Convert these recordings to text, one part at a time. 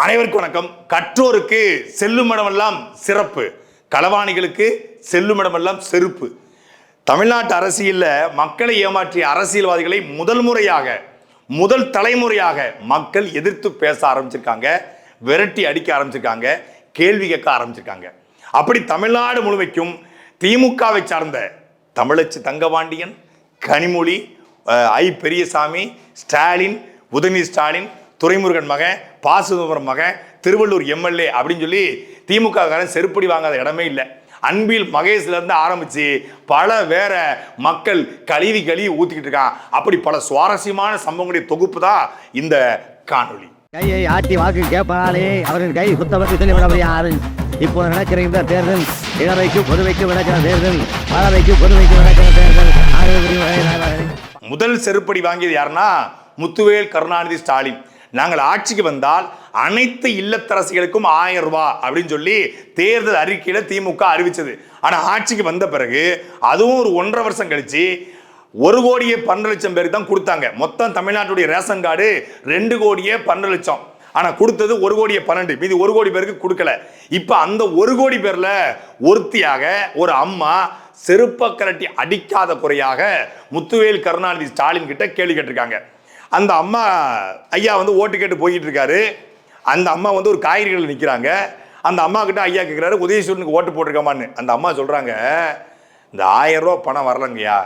அனைவருக்கும் வணக்கம். கற்றோருக்கு செல்லுமிடமெல்லாம் சிறப்பு. களவாணிகளுக்கு செல்லுமிடமெல்லாம் செருப்பு. தமிழ்நாட்டு அரசியலில் மக்களை ஏமாற்றிய அரசியல்வாதிகளை முதல் முறையாக முதல் தலைமுறையாக மக்கள் எதிர்த்து பேச ஆரம்பிச்சிருக்காங்க. விரட்டி அடிக்க ஆரம்பிச்சிருக்காங்க. கேள்வி கேட்க ஆரம்பிச்சிருக்காங்க. அப்படி தமிழ்நாடு முழுமைக்கும் திமுகவை சார்ந்த தமிழச்சி தங்கபாண்டியன் கனிமொழி ஐ பெரியசாமி ஸ்டாலின் உதயநிதி ஸ்டாலின் துரைமுருகன் மகன் பாசுதபுரம் மகன் திருவள்ளூர் எம்எல்ஏ அப்படின்னு சொல்லி திமுக காரன் செருப்படி வாங்காத இடமே இல்லை. அன்பில் மகேஷ்ல இருந்து ஆரம்பிச்சு பல வேற மக்கள் கழுவி கழுவி ஊத்திக்கிட்டு இருக்கான். அப்படி பல சுவாரஸ்யமான சம்பவங்களுடைய தொகுப்பு தான் இந்த காணொளி. கையை ஆட்டி வாக்கு கேட்பாளே அவரின் கை சுத்தப்பட்டு தெளிவிடவர் யாரு இப்போ நடக்கிற இந்த தேர்தல் இளவைக்கு பொதுவைக்கு நடக்கிற தேர்தல் பறவைக்கு பொதுவைக்கு நடக்கிற தேர்தல் முதல் செருப்படி வாங்கியது யாருன்னா முத்துவேல் கருணாநிதி ஸ்டாலின். நாங்கள் ஆட்சிக்கு வந்தால் அனைத்து இல்லத்தரசிகளுக்கும் ஆயிரம் ரூபாய் அப்படின்னு சொல்லி தேர்தல் அறிக்கையில திமுக அறிவிச்சது. ஆனா ஆட்சிக்கு வந்த பிறகு அதுவும் ஒரு ஒன்றரை வருஷம் கழிச்சு ஒரு கோடியே பன்னெண்டு லட்சம் பேருக்கு தான் கொடுத்தாங்க. மொத்தம் தமிழ்நாட்டுடைய ரேஷன் கார்டு ரெண்டு கோடியே பன்னெண்டு லட்சம். ஆனால் கொடுத்தது ஒரு கோடியே பன்னெண்டு மீதி ஒரு கோடி பேருக்கு கொடுக்கல. இப்போ அந்த ஒரு கோடி பேரில் ஒருத்தியாக ஒரு அம்மா செருப்ப கரட்டி அடிக்காத குறையாக முத்துவேல் கருணாநிதி ஸ்டாலின் கிட்ட கேள்வி கேட்டிருக்காங்க. அந்த அம்மா ஐயா வந்து ஓட்டு கேட்டு போய்கிட்டு இருக்காரு அந்த அம்மா வந்து ஒரு காய்கறிகளில் நிற்கிறாங்க அந்த அம்மா கிட்ட ஐயா கேட்குறாரு உதயசூரனுக்கு ஓட்டு போட்டிருக்கமான்னு. அந்த அம்மா சொல்கிறாங்க இந்த ஆயிரம் ரூபா பணம் வரலங்கய்யா.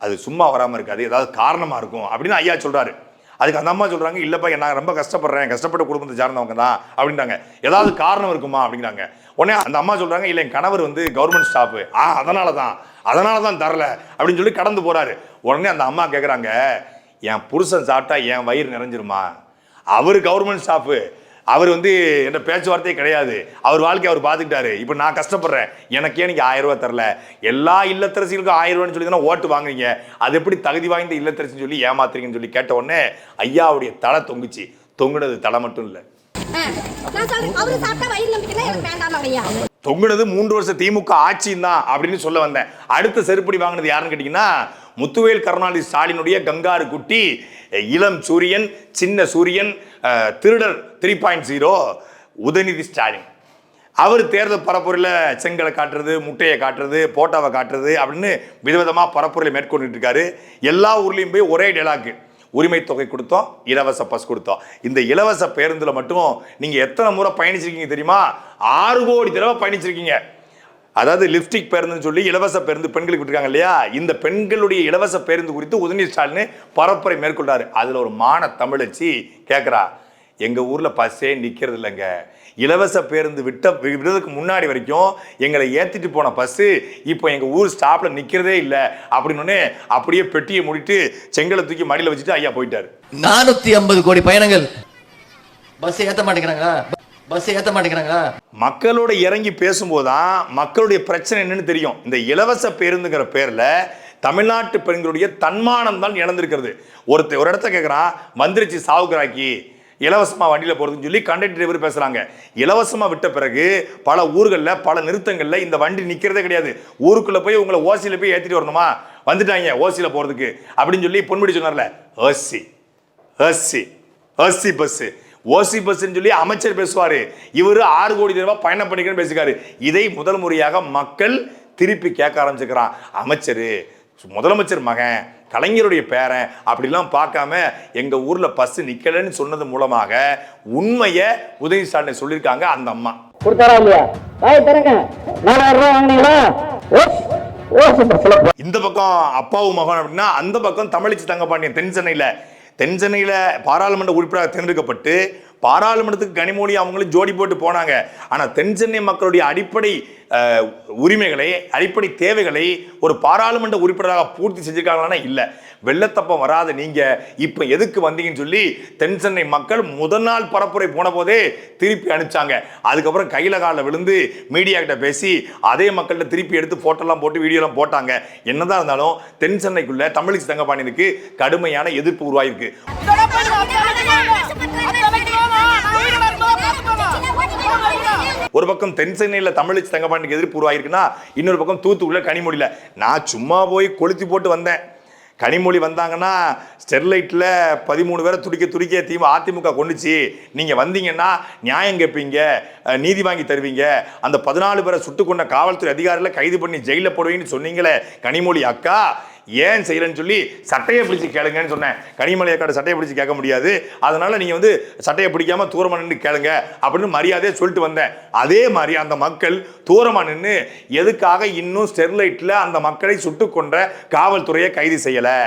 அது சும்மா வராமல் இருக்காது. ஏதாவது காரணமாக இருக்கும். அப்படின்னு ஐயா சொல்கிறாரு அதுக்கு அந்த அம்மா சொல்கிறாங்க இல்லைப்பா நான் ரொம்ப கஷ்டப்படுறேன். கஷ்டப்பட்ட குடும்பத்தை சார்ந்தவங்க தான். அப்படின்றாங்க. ஏதாவது காரணம் இருக்குமா? அப்படிங்கிறாங்க. உடனே அந்த அம்மா சொல்கிறாங்க இல்லை என் கணவர் வந்து கவர்மெண்ட் ஸ்டாஃபு. ஆ அதனால தான் அதனால தான் தரல. அப்படின்னு சொல்லி கடந்து போகிறாரு உடனே அந்த அம்மா கேட்குறாங்க என் புருஷன் சாப்பிட்டா என் வயிறு நிறைஞ்சிருமா? அவர் கவர்மெண்ட் ஸ்டாஃபு அவர் வந்து என்ற பேச்சுவார்த்தையே கிடையாது. அவர் வாழ்க்கையை அவர் பார்த்துக்கிட்டாரு இப்போ நான் கஷ்டப்படுறேன். எனக்கே நீங்க ஆயிரம் ரூபாய் தரல? எல்லா இல்லத்தரசிகளுக்கும் ஆயிரம் ரூபான்னு சொல்லி தானே ஓட்டு வாங்குறீங்க. அது எப்படி தகுதி வாய்ந்த இல்லத்தரசின்னு சொல்லி ஏமாத்துறீங்கன்னு சொல்லி கேட்ட உடனே ஐயாவுடைய தலை தொங்குச்சு. தொங்குனது தலை மட்டும் இல்லை. தொங்குனது மூன்று வருஷம் திமுக ஆட்சியும் தான் அப்படின்னு சொல்ல வந்தேன். அடுத்த செருப்படி வாங்கினது யாருன்னு கேட்டிங்கன்னா முத்துவேல் கருணாநிதி ஸ்டாலினுடைய கங்காரு குட்டி இளம் சூரியன் சின்ன சூரியன் திருடர் three point zero Udhayanidhi Stalin. அவர் தேர்தல் பரப்புரையில் செங்கலை காட்டுறது முட்டையை காட்டுறது போட்டாவை காட்டுறது அப்படின்னு விதவிதமாக பரப்புரையை மேற்கொண்டுட்டு இருக்காரு. எல்லா ஊர்லேயும் போய் ஒரே டெலாக்கு உரிமை தொகை கொடுத்தோம் இலவச பஸ் கொடுத்தோம். இந்த இலவச பேருந்தில் மட்டும் நீங்கள் எத்தனை முறை பயணிச்சிருக்கீங்க தெரியுமா? ஆறு கோடி தடவை பயணிச்சிருக்கீங்க. அதாவது லிப்டிக் பேருந்துன்னு சொல்லி இலவச பேருந்து பெண்களுக்கு விட்டுருக்காங்க இல்லையா? இந்த பெண்களுடைய இலவச பேருந்து குறித்து உதயநிதி ஸ்டாலின் பரப்புரை மேற்கொண்டாரு அதில் ஒரு மான தமிழச்சி கேட்குறா எங்கள் ஊரில் பஸ்ஸே நிற்கிறது இல்லைங்க. இலவச பேருந்து விட்ட விடுறதுக்கு முன்னாடி வரைக்கும் எங்களை ஏற்றிட்டு போன பஸ்ஸு இப்போ எங்கள் ஊர் ஸ்டாப்பில் நிற்கிறதே இல்லை. அப்படின்னு அப்படியே பெட்டியை மூடிட்டு செங்கலை தூக்கி மடியில் வச்சுட்டு ஐயா போயிட்டாரு. நானூத்தி ஐம்பது கோடி பயணங்கள். பஸ் ஏத்த மாட்டேங்கிறாங்களா? பஸ் ஏத்த மாட்டேங்கிறாங்களா? மக்களோட இறங்கி பேசும்போது தான் மக்களுடைய பிரச்சனை என்னன்னு தெரியும். இந்த இலவச பேருந்துங்கிற பேர்ல தமிழ்நாட்டு பெண்களுடைய தன்மானம் தான் இழந்திருக்கிறது. ஒருத்த ஒரு இடத்த கேட்குறான் வந்துருச்சு சாவுக்கிறாக்கி இலவசமாக வண்டியில் போகிறதுன்னு சொல்லி கண்டக்டர் டிரைவர் பேசுகிறாங்க இலவசமாக விட்ட பிறகு பல ஊர்களில் பல நிறுத்தங்களில் இந்த வண்டி நிற்கிறதே கிடையாது. ஊருக்குள்ளே போய் உங்களை ஓசியில் போய் ஏற்றிட்டு வரணுமா? வந்துட்டாங்க ஓசியில் போகிறதுக்கு அப்படின்னு சொல்லி பொன்முடி சொன்னார்ல. ஓசி ஹஸ்ஸி ஹஸ்ஸி பஸ்ஸு. ஓசி பஸ்ன்னு சொல்லி அமைச்சர் பேசுவாரு. இவரு ஆறு கோடி ரூபாய் பயணம் பண்ணிக்கிறேன்னு பேசிக்காரு. இதை முதல் முறையாக மக்கள் திருப்பி கேட்க ஆரம்பிச்சுக்கிறான். அமைச்சர் முதலமைச்சர் மகன் கலைஞருடைய பேரன் அப்படிலாம் பார்க்காம எங்க ஊர்ல பஸ் நிக்கலன்னு சொன்னது மூலமாக உண்மையை உதவி ஸ்டாலின் சொல்லியிருக்காங்க அந்த அம்மா. கொடுத்தாரா இல்லையா? இந்த பக்கம் அப்பாவும் மகன் அப்படின்னா அந்த பக்கம் தமிழிச்சு தங்கப்பாண்டியன் தென் சென்னையில் தென் சென்னையில் பாராளுமன்ற உறுப்பினராக தேர்ந்தெடுக்கப்பட்டு பாராளுமன்றத்துக்கு கனிமொழி அவங்களும் ஜோடி போட்டு போனாங்க. ஆனால் தென் சென்னை மக்களுடைய அடிப்படை உரிமைகளை அடிப்படை தேவைகளை ஒரு பாராளுமன்ற உறுப்பினராக பூர்த்தி செஞ்சுருக்காங்கன்னா இல்லை. வெள்ளத்தப்பம் வராத நீங்கள் இப்போ எதுக்கு வந்தீங்கன்னு சொல்லி தென் சென்னை மக்கள் முதல் நாள் பரப்புரை போன போதே திருப்பி அனுப்பிச்சாங்க. அதுக்கப்புறம் கையில் காலில் விழுந்து மீடியா கிட்ட பேசி அதே மக்கள்கிட்ட திருப்பி எடுத்து ஃபோட்டோலாம் போட்டு வீடியோலாம் போட்டாங்க. என்னதான் இருந்தாலும் தென் சென்னைக்குள்ள தமிழிசை தங்கபாண்டியனுக்கு கடுமையான எதிர்ப்பு உருவாயிருக்கு. ஒரு பக்கம் தென் சென்னையில் தமிழிச்சு தங்கப்பாண்டிக்கு எதிர்ப்பு உருவாயிருக்குன்னா இன்னொரு பக்கம் தூத்துக்குள்ள கனிமொழியில். நான் சும்மா போய் கொளுத்தி போட்டு வந்தேன். கனிமொழி வந்தாங்கன்னா ஸ்டெர்லைட்டில் பதிமூணு பேரை துடிக்க துடிக்க திமுக அதிமுக கொண்டுச்சு. நீங்கள் வந்தீங்கன்னா நியாயம் கேட்பீங்க நீதி வாங்கி தருவீங்க. அந்த பதினாலு பேரை சுட்டு கொண்ட காவல்துறை அதிகாரிகளை கைது பண்ணி ஜெயிலில் போடுவீங்கன்னு சொன்னீங்களே கனிமொழி அக்கா. ஏன் செய்யலன்னு சொல்லி சட்டையை பிடிச்சி கேளுங்கன்னு சொன்னேன். கனிமொழி சட்டையை பிடிச்சி கேட்க முடியாது. அதனால நீங்க வந்து சட்டையை பிடிக்காம தூரமா நின்று கேளுங்க அப்படின்னு மரியாதையை சொல்லிட்டு வந்தேன். அதே மாதிரி அந்த மக்கள் தூரமா நின்று எதுக்காக இன்னும் ஸ்டெர்லைட்ல அந்த மக்களை சுட்டு கொன்ற காவல்துறையை கைது செய்யலை?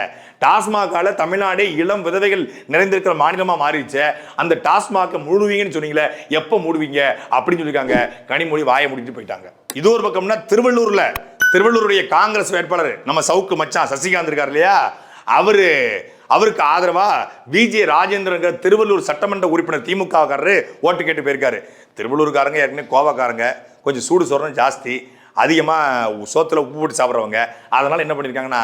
டாஸ்மாகால தமிழ்நாடே இளம் விதவைகள் நிறைந்திருக்கிற மாநிலமா மாறிடுச்சு. அந்த டாஸ்மாக மூடுவீங்கன்னு சொன்னீங்களே எப்போ மூடுவீங்க? அப்படின்னு சொல்லியிருக்காங்க. கனிமொழி வாயை முடிஞ்சு போயிட்டாங்க. இது ஒரு பக்கம்னா திருவள்ளூர்ல திருவள்ளூருடைய காங்கிரஸ் வேட்பாளர் நம்ம சவுக்கு மச்சான் சசிகாந்த் இருக்கார் இல்லையா? அவரு அவருக்கு ஆதரவா விஜே ராஜேந்திரங்கிற திருவள்ளூர் சட்டமன்ற உறுப்பினர் திமுகக்காரரு ஓட்டு கேட்டு போயிருக்காரு. திருவள்ளூர்காரங்க ஏற்கனவே கோவக்காரங்க. கொஞ்சம் சூடு சொரணம் ஜாஸ்தி. அதிகமாக சோத்தில் உப்பு போட்டு சாப்பிட்றவங்க. அதனால என்ன பண்ணியிருக்காங்கன்னா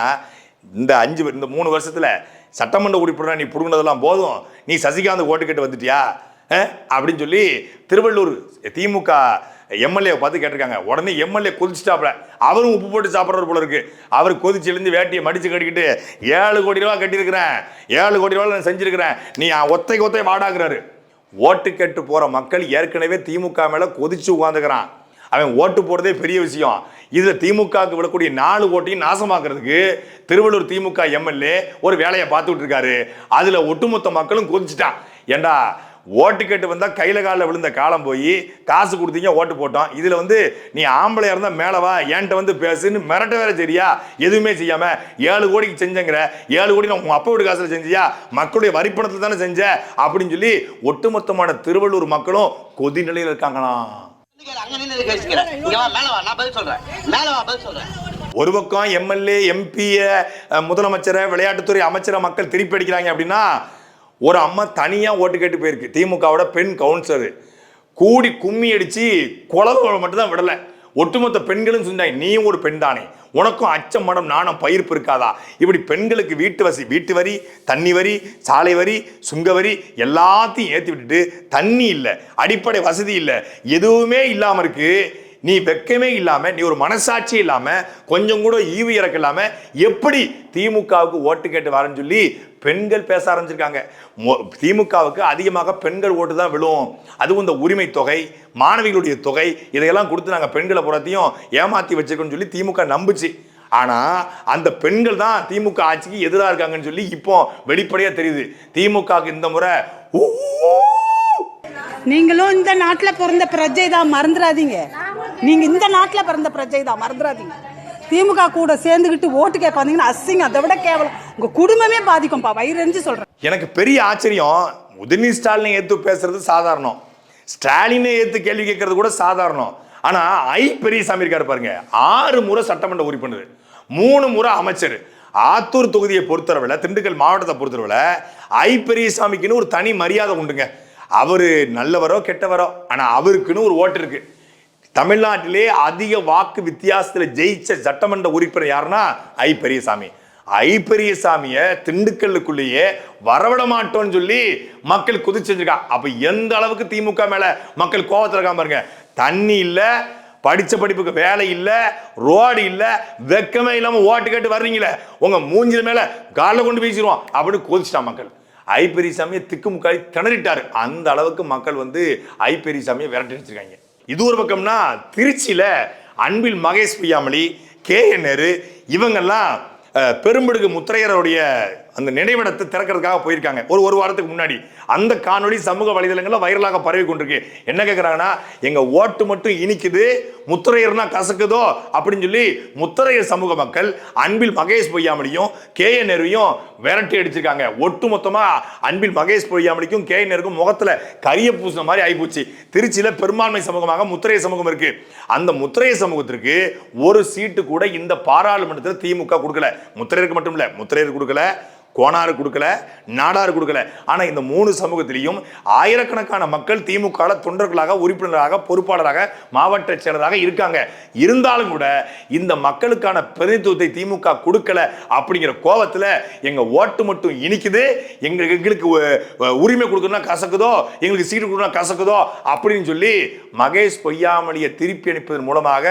இந்த அஞ்சு இந்த மூணு வருஷத்தில் சட்டமன்ற உறுப்பினர் நீ புடுங்கினதெல்லாம் போதும். நீ சசிகாந்த் ஓட்டு கேட்டு வந்துட்டியா? அப்படின்னு சொல்லி திருவள்ளூர் திமுக எம்எல்ஏ பார்த்து கேட்டிருக்காங்க. உடனே எம்எல்ஏ கொதிச்சுட்டாப்ல அவரும் உப்பு போட்டு சாப்பிட்றவர் போல இருக்கு. அவர் கொதிச்சு எழுந்து வேட்டியை மடிச்சு கட்டிக்கிட்டு ஏழு கோடி ரூபா கட்டியிருக்கிறேன். ஏழு கோடி ரூபா நான் செஞ்சிருக்கிறேன். நீ ஒத்தை ஒத்தை வாடாக்குறாரு. ஓட்டு கேட்டு போற மக்கள் ஏற்கனவே திமுக மேல கொதிச்சு உட்காந்துக்கிறான் அவன் ஓட்டு போடுறதே பெரிய விஷயம். இதில் திமுகவுக்கு விடக்கூடிய நாலு ஓட்டையும் நாசமாக்குறதுக்கு திருவள்ளூர் திமுக எம்எல்ஏ ஒரு வேலையை பார்த்துட்டு இருக்காரு. அதில் ஒட்டுமொத்த மக்களும் கொதிச்சுட்டான். ஏண்டா ஓட்டு கேட்டு வந்தால் கையில் காலில் விழுந்த காலம் போய் காசு கொடுத்தீங்க ஓட்டு போட்டோம். இதில் வந்து நீ ஆம்பளையாக இருந்தால் மேல வா என்கிட்ட வந்து பேசுன்னு மிரட்ட வேற சரியா? எதுவுமே செய்யாமல் ஏழு கோடிக்கு செஞ்சங்கிற ஏழு கோடி நான் உங்கள் அப்பா வீட்டு காசில் செஞ்சியா? மக்களுடைய வரிப்பணத்தில் தானே செஞ்ச? அப்படின்னு சொல்லி ஒட்டுமொத்தமான திருவள்ளூர் மக்களும் கொதி நிலையில் இருக்காங்களாம். ஒரு பக்கம் எம்எல்ஏ எம்பிய முதலமைச்சரை விளையாட்டுத்துறை அமைச்சரை மக்கள் திருப்பி அடிக்கிறாங்க அப்படின்னா ஒரு அம்மா தனியாக ஓட்டு கேட்டு போயிருக்கு. திமுகவோட பெண் கவுன்சிலர். கூடி கும்மி அடித்து குழந்தை மட்டும் தான் விடலை. ஒட்டுமொத்த பெண்களும் சொன்னாங்க நீயும் ஒரு பெண் தானே. உனக்கும் அச்சம் மடம் நாணம் பயிர்ப்பு இருக்காதா? இப்படி பெண்களுக்கு வீட்டு வசி வீட்டு வரி தண்ணி வரி சாலை வரி சுங்க வரி எல்லாத்தையும் ஏற்றி விட்டுட்டு தண்ணி இல்லை அடிப்படை வசதி இல்லை எதுவுமே இல்லாமல் இருக்கு. நீ வெக்கமே இல்லாமல் நீ ஒரு மனசாட்சி இல்லாமல் கொஞ்சம் கூட ஈவு இறக்க இல்லாமல் எப்படி திமுகவுக்கு ஓட்டு கேட்டு வரேன்னு சொல்லி பெண்கள் பேச ஆரம்பிச்சிருக்காங்க. திமுகவுக்கு அதிகமாக பெண்கள் ஓட்டு தான் விழும். அதுவும் இந்த உரிமை தொகை மாணவிகளுடைய தொகை இதையெல்லாம் கொடுத்து நாங்கள் பெண்களை புறத்தையும் ஏமாற்றி வச்சிருக்கோம்னு சொல்லி திமுக நம்புச்சு. ஆனால் அந்த பெண்கள் தான் திமுக ஆட்சிக்கு எதிராக இருக்காங்கன்னு சொல்லி இப்போ வெளிப்படையாக தெரியுது. திமுகவுக்கு இந்த முறை ஓ நீங்களும் இந்த நாட்டில் பிறந்த பிரஜை தான் மறந்துடாதீங்க. நீங்கள் இந்த நாட்டில் பிறந்த பிரஜை தான் மறந்துடாதீங்க. திமுக கூட சேர்ந்துக்கிட்டு ஓட்டு கேட்க அசிங்கம். அதை விட கேவலம். உங்க குடும்பமே பாதிக்கும்பா வயிறறிஞ்சு சொல்றேன். எனக்கு பெரிய ஆச்சரியம் உதயநிதி ஸ்டாலினை ஏத்து பேசுறது சாதாரணம். ஸ்டாலினை ஏத்து கேள்வி கேட்கறது கூட சாதாரணம். ஆனா ஐ பெரியசாமி இருக்காரு பாருங்க. ஆறு முறை சட்டமன்ற உறுப்பினர் மூணு முறை அமைச்சர். ஆத்தூர் தொகுதியை பொறுத்தளவில் திண்டுக்கல் மாவட்டத்தை பொறுத்தளவில் ஐ பெரியசாமிக்குன்னு ஒரு தனி மரியாதை உண்டுங்க. அவரு நல்லவரோ கெட்டவரோ ஆனா அவருக்குன்னு ஒரு ஓட்டு இருக்கு. தமிழ்நாட்டிலே அதிக வாக்கு வித்தியாசத்துல ஜெயிச்ச சட்டமன்ற உறுப்பினர் யாருன்னா ஐ பெரியசாமி. ஐ பெரியசாமிய திண்டுக்கல்லுக்குள்ளேயே வரவிட மாட்டோம்னு சொல்லி மக்கள் குதிச்சிருக்கா அப்ப எந்த அளவுக்கு திமுக மேல மக்கள் கோவத்துல இருக்காம பாருங்க. தண்ணி இல்ல படிச்ச படிப்புக்கு வேலை இல்ல ரோடு இல்ல வெக்கமே இல்லாம ஓட்டு கேட்டு வர்றீங்களே. உங்க மூஞ்சில மேல காலில் கொண்டு பேசிடுவோம் அப்படின்னு கொதிச்சிட்டான் மக்கள். ஐ பெரியசாமியை திக்குமுக்காடி திணறிட்டார். அந்த அளவுக்கு மக்கள் வந்து ஐ பெரியசாமியை விரட்டி அடிச்சிருக்காங்க. இது ஒரு பக்கம்னா திருச்சியில் அன்பில் மகேஷ் பொய்யாமலி கே என் நேரு இவங்கெல்லாம் பெரும்படுகு முத்திரையருடைய அந்த நினைவிடத்தை திறக்கிறதுக்காக போயிருக்காங்க. ஒரு ஒரு வாரத்துக்கு முன்னாடி. அந்த காணொளி சமூக வலைதளங்களில் வைரலாக பரவி கொண்டிருக்கு. என்ன கேட்குறாங்கன்னா எங்கள் ஓட்டு மட்டும் இனிக்குது முத்திரையர்னா கசக்குதோ அப்படின்னு சொல்லி முத்திரையர் சமூக மக்கள் அன்பில் மகேஷ் பொய்யாமலியும் கே என் நேருவையும் விரட்டி அடிச்சிருக்காங்க. ஒட்டு மொத்தமாக அன்பில் மகேஷ் பொய்யாமலிக்கும் கே என் நேருக்கும் முகத்தில் கரிய பூசின மாதிரி ஆகிப்போச்சு திருச்சியில் பெரும்பான்மை சமூகமாக முத்திரைய சமூகம் இருக்கு. அந்த முத்திரைய சமூகத்திற்கு ஒரு சீட்டு கூட இந்த பாராளுமன்றத்தில் திமுக கொடுக்கல. முத்திரையருக்கு மட்டும் இல்லை முத்திரையர் கொடுக்கல. கோனாறு கொடுக்கல நாடார் கொடுக்கல. ஆனால் இந்த மூணு சமூகத்திலையும் ஆயிரக்கணக்கான மக்கள் திமுக தொண்டர்களாக உறுப்பினராக பொறுப்பாளராக மாவட்ட செயலராக இருக்காங்க. இருந்தாலும் கூட இந்த மக்களுக்கான பிரதிநிதித்துவத்தை திமுக கொடுக்கல அப்படிங்கிற கோபத்தில் எங்கள் ஓட்டு மட்டும் இனிக்குது எங்களுக்கு எங்களுக்கு உரிமை கொடுக்கணும்னா கசக்குதோ எங்களுக்கு சீட்டு கொடுக்கணும்னா கசக்குதோ அப்படின்னு சொல்லி மகேஷ் பொய்யாமலியை திருப்பி அனுப்பதன் மூலமாக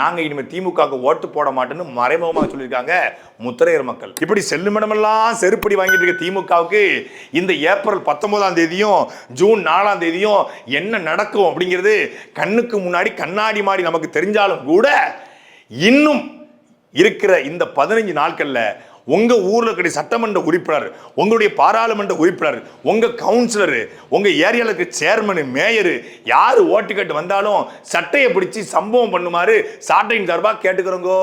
நாங்கள் இனிமேல் திமுக ஓட்டு போட மாட்டோம்னு மறைமுகமாக சொல்லியிருக்காங்க முத்திரையர் மக்கள். இப்படி செல்லுமிடமெல்லாம் செருப்படி வாங்கிட்டு இருக்க திமுகவுக்கு இந்த ஏப்ரல் பத்தொன்பதாம் தேதியும் ஜூன் நாலாம் தேதியும் என்ன நடக்கும் அப்படிங்கிறது கண்ணுக்கு முன்னாடி கண்ணாடி மாடி நமக்கு தெரிஞ்சாலும் கூட இன்னும் இருக்கிற இந்த பதினஞ்சு நாட்களில் உங்க ஊர்ல இருக்கிற சட்டமன்ற உறுப்பினர் உங்களுடைய பாராளுமன்ற உறுப்பினர் உங்க கவுன்சிலர் உங்க ஏரியால இருக்க சேர்மனு மேயரு யாரு ஓட்டு கேட்டு வந்தாலும் சட்டையை பிடிச்சி சம்பவம் பண்ணுமாறு சாட்டையின் சார்பா கேட்டுக்கிறோங்கோ.